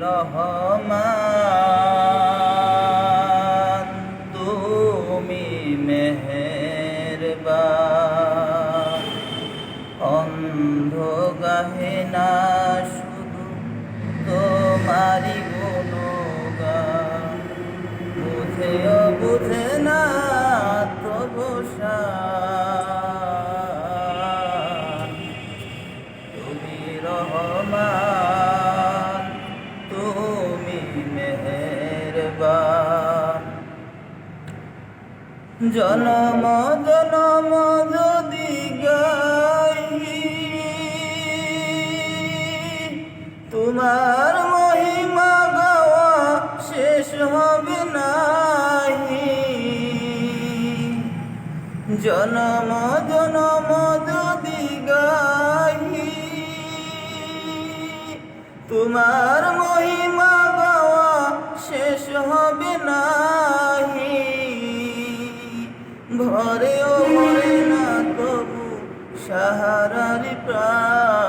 রহমান তুমি মেহেরবান। জনম জনম যদি গাই, তোমার মহিমা গাওয়া শেষ হবে নাহি জনম জনম যদি গাহি তোমার মহিমা গাওয়া শেষ হবে নাহি ভরেও মরে না তবু সাহারার প্রাণ।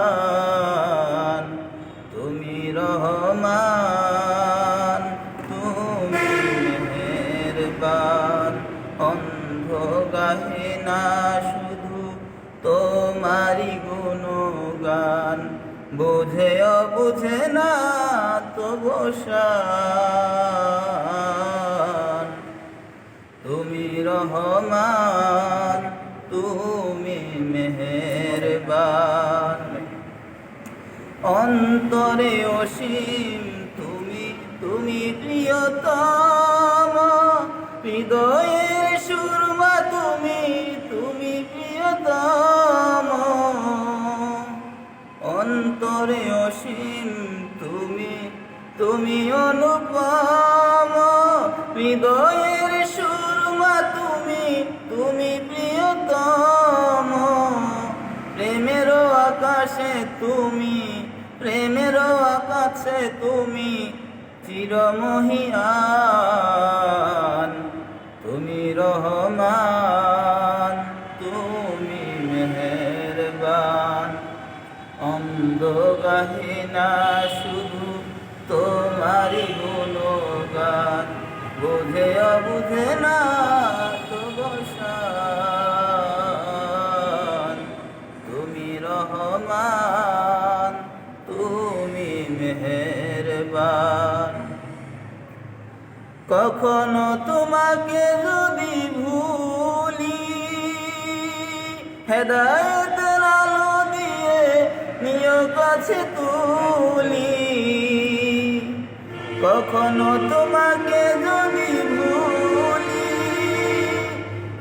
তুমি রহমান, তুমি মেহেরবান। অন্ধ গাহে না শুধু তোমারি গুণগান। বুঝেও বুঝে না তো তুমি রহমান, তুমি মেহেরবান। অন্তরে অসীম, তুমি তুমি প্রিয়তম। হৃদয়ে সুরমা, তুমি তুমি প্রিয়তম। অন্তরে অসীম, তুমি তুমি অনুপম। হৃদয়ের আকাশে তুমি, প্রেমের আকাশে তুমি চিরমহিয়ান। তুমি রহমান, তুমি মেহেরবান। অন্ধ গাহিনা শুধু তোমারি গুণগান। বুঝে বুঝে না কখনো তোমাকে যদি ভুলি, হেদায়তের আলো দিয়ে নিয় কাছে তুলি। কখনো তোমাকে যদি ভুলি,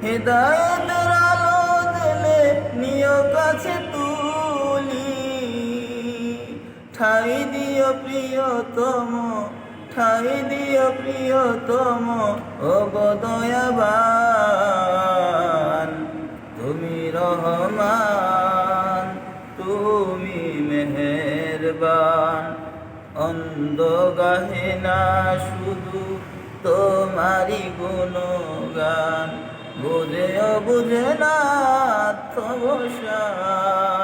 হেদায়তের আলো দিলে নিয় কাছে তুলি। ঠাই প্রিয়তম, ঠাই দিও প্রিয়তম, ও দয়াবান, তুমি রহমান, তুমি মেহেরবান। অন্ধ গাহে না শুধু তোমারি গুণগান, বুঝেও বুঝে না তবসান